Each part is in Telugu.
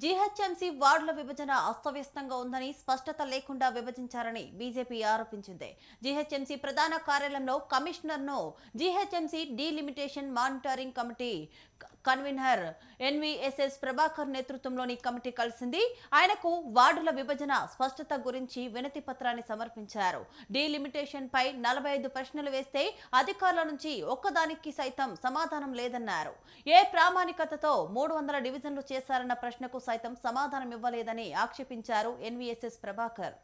జీహెచ్ఎంసీ వార్డుల విభజన అస్తవ్యస్తంగా ఉందని స్పష్టత లేకుండా విభజించారని బీజేపీ ఆరోపించింది. జీహెచ్ఎంసీ ప్రధాన కార్యాలయంలో కమిషనర్ను GHMC delimitation monitoring committee convener NVSS Prabhakar నేతృత్వంలోని కమిటీ కలిసింది. ఆయనకు వార్డుల విభజన స్పష్టత గురించి వినతి పత్రాన్ని సమర్పించారు. డీలిమిటేషన్ పై నలభై ఐదు ప్రశ్నలు వేస్తే అధికారుల నుంచి ఒక్కదానికి సైతం సమాధానం లేదన్నారు. ఏ ప్రామాణికతతో మూడు వందల డివిజన్లు చేశారన్న ప్రశ్నకు సైతం సమాధానం ఇవ్వలేదని ఆక్షేపించారు ఎన్వీఎస్ఎస్ ప్రభాకర్.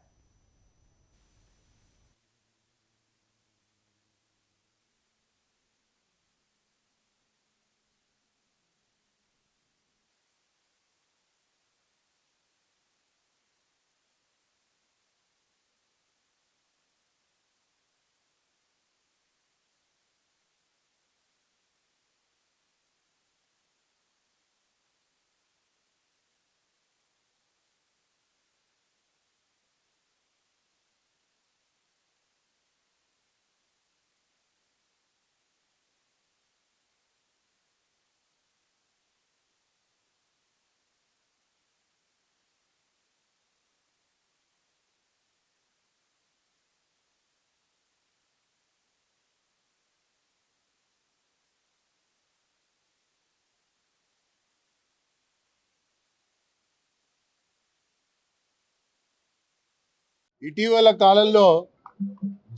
ఇటీవల కాలంలో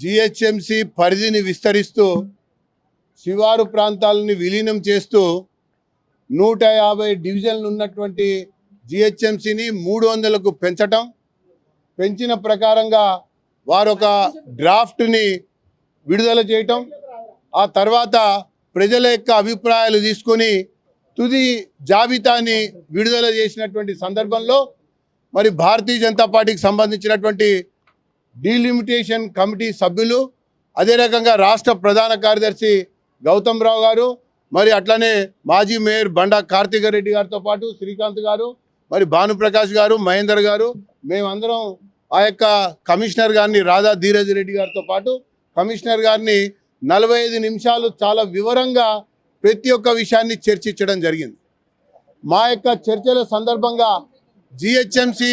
జిహెచ్ఎంసి పరిధిని విస్తరిస్తూ శివారు ప్రాంతాలని విలీనం చేస్తూ నూట యాభై డివిజన్లు ఉన్నటువంటి జిహెచ్ఎంసిని మూడు వందలకు పెంచటం పెంచిన ప్రకారంగా వారొక డ్రాఫ్ట్ని విడుదల చేయటం ఆ తర్వాత ప్రజల యొక్క అభిప్రాయాలు తీసుకొని తుది జాబితాని విడుదల చేసినటువంటి సందర్భంలో మరి భారతీయ జనతా పార్టీకి సంబంధించినటువంటి డీలిమిటేషన్ కమిటీ సభ్యులు అదే రకంగా రాష్ట్ర ప్రధాన కార్యదర్శి గౌతమ్ రావు గారు మరి అట్లనే మాజీ మేయర్ బండా కార్తీక రెడ్డి గారితో పాటు శ్రీకాంత్ గారు మరి భానుప్రకాష్ గారు మహేందర్ గారు మేమందరం ఆ యొక్క కమిషనర్ గారిని రాధా ధీరజ్ రెడ్డి గారితో పాటు కమిషనర్ గారిని నలభై ఐదు నిమిషాలు చాలా వివరంగా ప్రతి ఒక్క విషయాన్ని చర్చించడం జరిగింది. మా యొక్క చర్చల సందర్భంగా జిహెచ్ఎంసి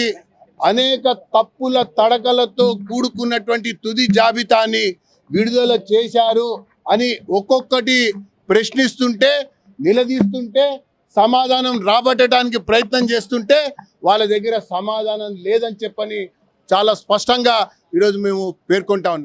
అనేక తప్పుల తడకలతో కూడుకున్నటువంటి తుది జాబితాని విడుదల చేశారు అని ఒక్కొక్కటి ప్రశ్నిస్తుంటే నిలదీస్తుంటే సమాధానం రాబట్టడానికి ప్రయత్నం చేస్తుంటే వాళ్ళ దగ్గర సమాధానం లేదని చెప్పని చాలా స్పష్టంగా ఈరోజు మేము పేర్కొంటా ఉన్నాం.